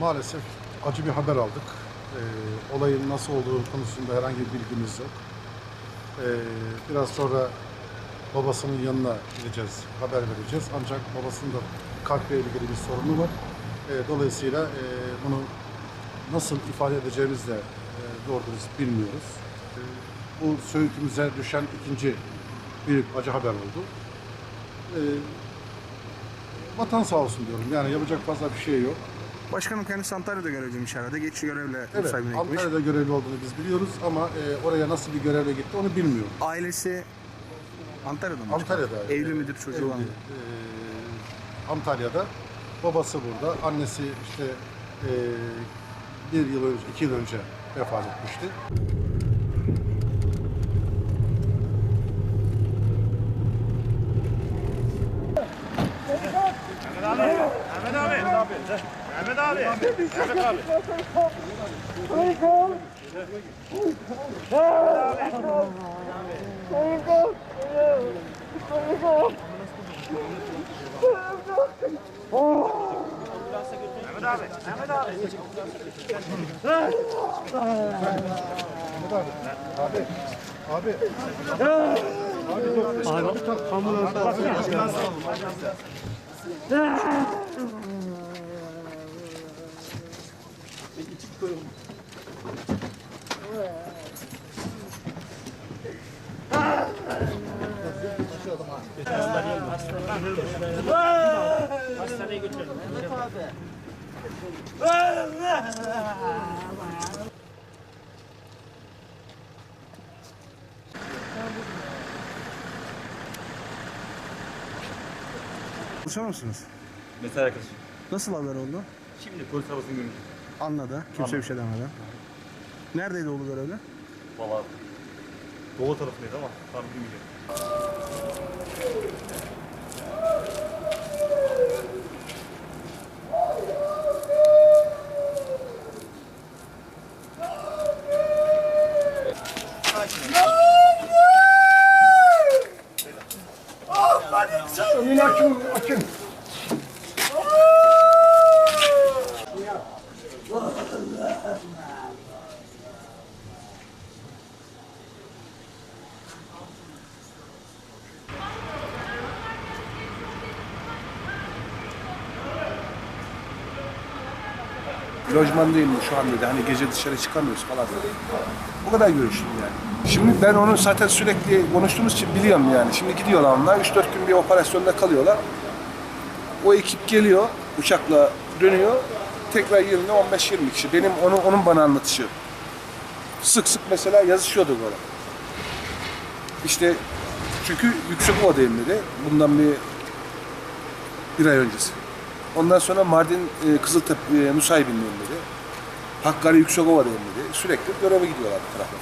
maalesef acı bir haber aldık. Ee, olayın nasıl olduğu konusunda herhangi bir bilgimiz yok. Ee, biraz sonra babasının yanına gideceğiz, haber vereceğiz. Ancak babasının da kalple ilgili bir sorunu var. Ee, dolayısıyla e, bunu nasıl ifade edeceğimizi de e, doğru dürüst bilmiyoruz. Ee, bu söğütümüze düşen ikinci büyük acı haber oldu. Ee, vatan sağ olsun diyorum. Yani yapacak fazla bir şey yok. Başkanım kendisi Antalya'da görevliymiş herhalde. Geçici görevle Evet, evet, gitmiş. Antalya'da görevli olduğunu biz biliyoruz ama e, oraya nasıl bir görevle gitti onu bilmiyorum. Ailesi Antalya'da mı? Antalya'da. Evli e, midir çocuğu var mı? evli, e, Antalya'da. Babası burada. Annesi işte e, bir yıl önce, iki yıl önce vefat etmişti. Abi, abi. Peki çık koyalım. Hastaneye götürelim. Mehmet abi. Konuşar mısınız? Mesai arkadaşım. Nasıl haber oldu? Şimdi polis arabasını görmüş. Anladı. Kimse bir şey demedi. Neredeydi oğlu görevli? Valla Doğu tarafındaydı ama tam bilmiyorum. Önünü açın, açın. Allah Allah. Lojmandayım şu an dedi. Hani gece dışarı çıkamıyoruz falan dedi. Bu kadar görüştüm yani. Şimdi ben onu zaten sürekli konuştuğumuz için biliyorum yani. Şimdi gidiyorlar onlar. 3-4 gün bir operasyonda kalıyorlar. O ekip geliyor uçakla dönüyor. Tekrar yerine 15-20 kişi. Benim onu onun bana anlatışı. Sık sık mesela yazışıyorduk orada. İşte çünkü yüksek odayım dedi. Bundan bir bir ay öncesi. Ondan sonra Mardin e, Kızıltepe e, Nusaybin'deyim dedi. Hakkari Yüksekova'dayım dedi. Sürekli göreve gidiyorlar bu tarafa.